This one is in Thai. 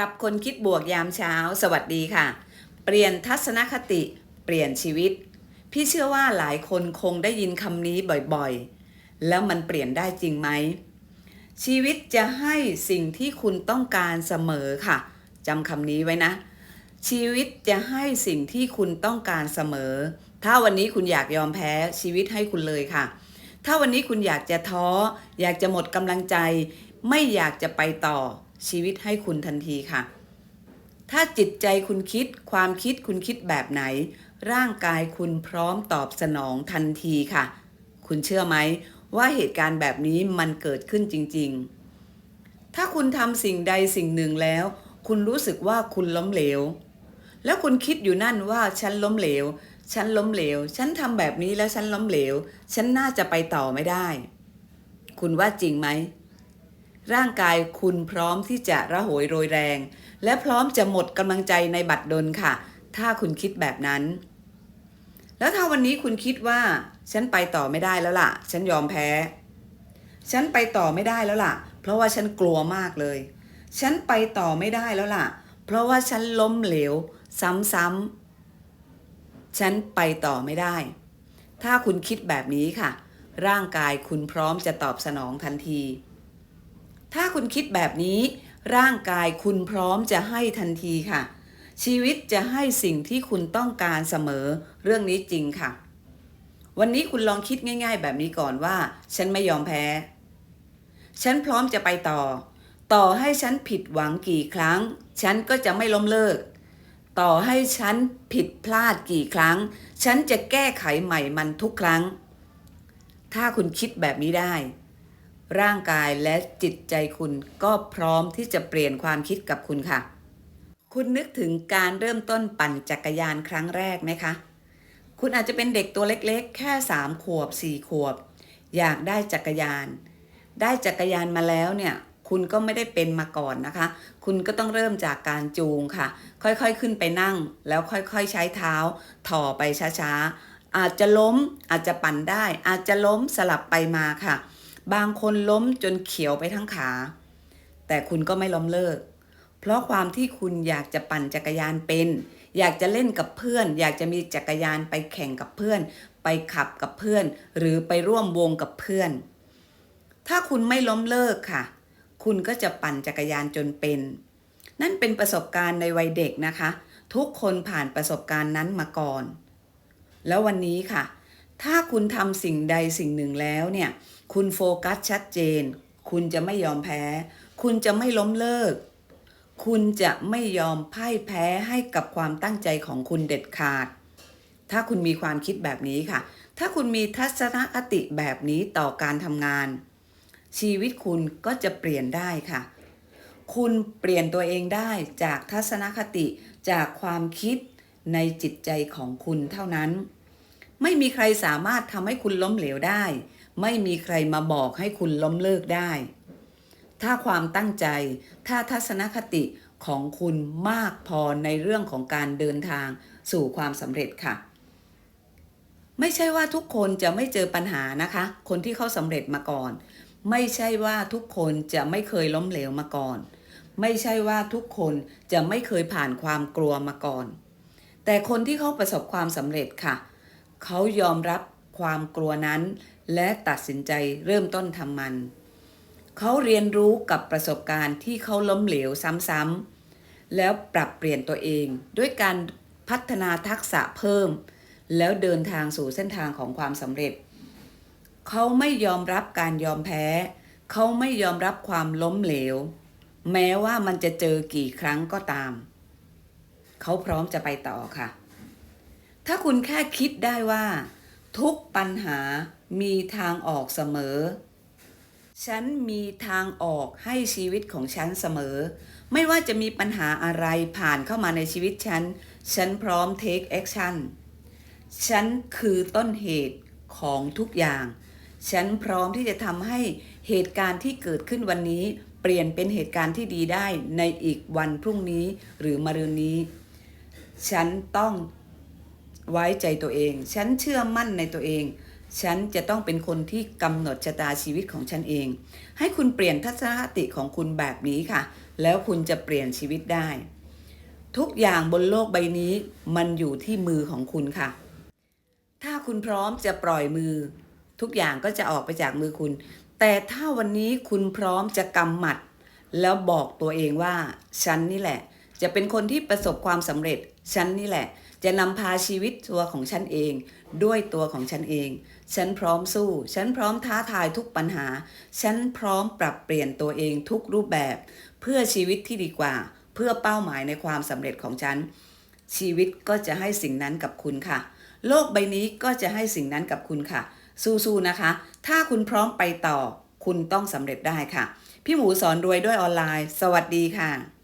ครับคนคิดบวกยามเช้า สวัสดีค่ะ เปลี่ยนทัศนคติ เปลี่ยนชีวิต พี่เชื่อว่าหลายคนคงได้ยินคำนี้บ่อยๆ แล้วมันเปลี่ยนได้จริงไหม ชีวิตจะให้สิ่งที่คุณต้องการเสมอค่ะจำคำนี้ไว้นะ ชีวิตจะให้สิ่งที่คุณต้องการเสมอ ถ้าวันนี้คุณอยากยอมแพ้ชีวิตให้คุณเลยค่ะ ถ้าวันนี้คุณอยากจะท้อ อยากจะหมดกำลังใจ ไม่อยากจะไปต่อ ชีวิตให้คุณทันทีค่ะ ถ้าจิตใจคุณคิดความคิดคุณคิดแบบไหน ร่างกายคุณพร้อมตอบสนองทันทีค่ะ คุณเชื่อไหมว่าเหตุการณ์แบบนี้มันเกิดขึ้นจริง ๆ ถ้าคุณทำสิ่งใดสิ่งหนึ่งแล้ว คุณรู้สึกว่าคุณล้มเหลว แล้วคุณคิดอยู่นั่นว่าฉันล้มเหลว ฉันล้มเหลว ฉันทำแบบนี้แล้วฉันล้มเหลว ฉันน่าจะไปต่อไม่ได้ คุณว่าจริงไหม ร่างกายคุณพร้อมที่จะระโหยโรยแรง และพร้อมจะหมดกำลังใจในบัดดลค่ะ ถ้าคุณคิดแบบนั้น แล้วถ้าวันนี้คุณคิดว่า ฉันไปต่อไม่ได้แล้วล่ะ ฉันยอมแพ้ ฉันไปต่อไม่ได้แล้วล่ะ เพราะว่าฉันกลัวมากเลย ฉันไปต่อไม่ได้แล้วล่ะ เพราะว่าฉันล้มเหลว ซ้ำๆฉันไปต่อไม่ได้ ถ้าคุณคิดแบบนี้ค่ะ ร่างกายคุณพร้อมจะตอบสนองทันที ถ้าคุณคิดแบบนี้ ร่างกายคุณพร้อมจะให้ทันทีค่ะ ชีวิตจะให้สิ่งที่คุณต้องการเสมอ เรื่องนี้จริงค่ะ วันนี้คุณลองคิดง่าย ๆ แบบนี้ก่อนว่า ฉันไม่ยอมแพ้ ฉันพร้อมจะไปต่อ ต่อให้ฉันผิดหวังกี่ครั้ง ฉันก็จะไม่ล้มเลิก ต่อให้ฉันผิดพลาดกี่ครั้ง ฉันจะแก้ไขใหม่มันทุกครั้ง ถ้าคุณคิดแบบนี้ได้ ร่างกายและจิตใจคุณก็พร้อมที่จะเปลี่ยนความคิดกับคุณค่ะ คุณนึกถึงการเริ่มต้นปั่นจักรยานครั้งแรกไหมคะ คุณอาจจะเป็นเด็กตัวเล็กๆ แค่สามขวบสี่ขวบ อยากได้จักรยาน ได้จักรยานมาแล้วเนี่ย คุณก็ไม่ได้เป็นมาก่อนนะคะ คุณก็ต้องเริ่มจากการจูงค่ะ ค่อยๆขึ้นไปนั่ง แล้วค่อยๆใช้เท้า ถ่อไปช้าๆอาจจะล้มอาจจะปั่นได้ อาจจะล้มสลับไปมาค่ะ บางคนล้มจนเขียวไปทั้งขา แต่คุณก็ไม่ล้มเลิก เพราะความที่คุณอยากจะปั่นจักรยานเป็น อยากจะเล่นกับเพื่อน อยากจะมีจักรยานไปแข่งกับเพื่อน ไปขับกับเพื่อน หรือไปร่วมวงกับเพื่อน ถ้าคุณไม่ล้มเลิกค่ะ คุณก็จะปั่นจักรยานจนเป็น นั่นเป็นประสบการณ์ในวัยเด็กนะคะ ทุกคนผ่านประสบการณ์นั้นมาก่อน แล้ววันนี้ค่ะ ถ้าคุณทำสิ่งใดสิ่งหนึ่งแล้วเนี่ย คุณโฟกัสชัดเจน คุณจะไม่ยอมแพ้ คุณจะไม่ล้มเลิก คุณจะไม่ยอมพ่ายแพ้ให้กับความตั้งใจของคุณเด็ดขาด ถ้าคุณมีความคิดแบบนี้ค่ะ ถ้าคุณมีทัศนคติแบบนี้ต่อการทำงาน ชีวิตคุณก็จะเปลี่ยนได้ค่ะ คุณเปลี่ยนตัวเองได้จากทัศนคติจากความคิดในจิตใจของคุณเท่านั้น ไม่มีใครสามารถทำให้คุณล้มเหลวได้ ไม่มีใครมาบอกให้คุณล้มเลิกได้ ถ้าความตั้งใจ ถ้าทัศนคติของคุณมากพอในเรื่องของการเดินทางสู่ความสำเร็จค่ะ ไม่ใช่ว่าทุกคนจะไม่เจอปัญหานะคะ คนที่เขาสำเร็จมาก่อน ไม่ใช่ว่าทุกคนจะไม่เคยล้มเหลวมาก่อน ไม่ใช่ว่าทุกคนจะไม่เคยผ่านความกลัวมาก่อน แต่คนที่เขาประสบความสำเร็จค่ะ เขายอมรับความกลัวนั้น และตัดสินใจเริ่มต้นทำมัน เขาเรียนรู้กับประสบการณ์ที่เขาล้มเหลวซ้ำๆ แล้วปรับเปลี่ยนตัวเอง ด้วยการพัฒนาทักษะเพิ่ม แล้วเดินทางสู่เส้นทางของความสำเร็จ เขาไม่ยอมรับการยอมแพ้ เขาไม่ยอมรับความล้มเหลว แม้ว่ามันจะเจอกี่ครั้งก็ตาม เขาพร้อมจะไปต่อค่ะ ถ้าคุณแค่คิดได้ว่า ทุกปัญหามีทางออกเสมอ ฉันมีทางออกให้ชีวิตของฉันเสมอ ไม่ว่าจะมีปัญหาอะไรผ่านเข้ามาในชีวิตฉัน ฉันพร้อม take action ฉันคือต้นเหตุของทุกอย่าง ฉันพร้อมที่จะทำให้เหตุการณ์ที่เกิดขึ้นวันนี้ เปลี่ยนเป็นเหตุการณ์ที่ดีได้ในอีกวันพรุ่งนี้หรือมะรืนนี้ ฉันต้อง ไว้ใจตัวเอง ฉันเชื่อมั่นในตัวเอง ฉันจะต้องเป็นคนที่กำหนดชะตาชีวิตของฉันเอง ให้คุณเปลี่ยนทัศนคติของคุณแบบนี้ค่ะ แล้วคุณจะเปลี่ยนชีวิตได้ ทุกอย่างบนโลกใบนี้ มันอยู่ที่มือของคุณค่ะ ถ้าคุณพร้อมจะปล่อยมือ ทุกอย่างก็จะออกไปจากมือคุณ แต่ถ้าวันนี้คุณพร้อมจะกำหมัด แล้วบอกตัวเองว่า ฉันนี่แหละ จะเป็นคนที่ประสบความสำเร็จ ฉันนี่แหละ จะนำพาชีวิตตัวของฉันเอง ด้วยตัวของฉันเอง ฉันพร้อมสู้ ฉันพร้อมท้าทายทุกปัญหา ฉันพร้อมปรับเปลี่ยนตัวเองทุกรูปแบบ เพื่อชีวิตที่ดีกว่า เพื่อเป้าหมายในความสำเร็จของฉัน ชีวิตก็จะให้สิ่งนั้นกับคุณค่ะ โลกใบนี้ก็จะให้สิ่งนั้นกับคุณค่ะ สู้ๆนะคะ ถ้าคุณพร้อมไปต่อ คุณต้องสำเร็จได้ค่ะ พี่หมูสอนรวยด้วยออนไลน์ สวัสดีค่ะ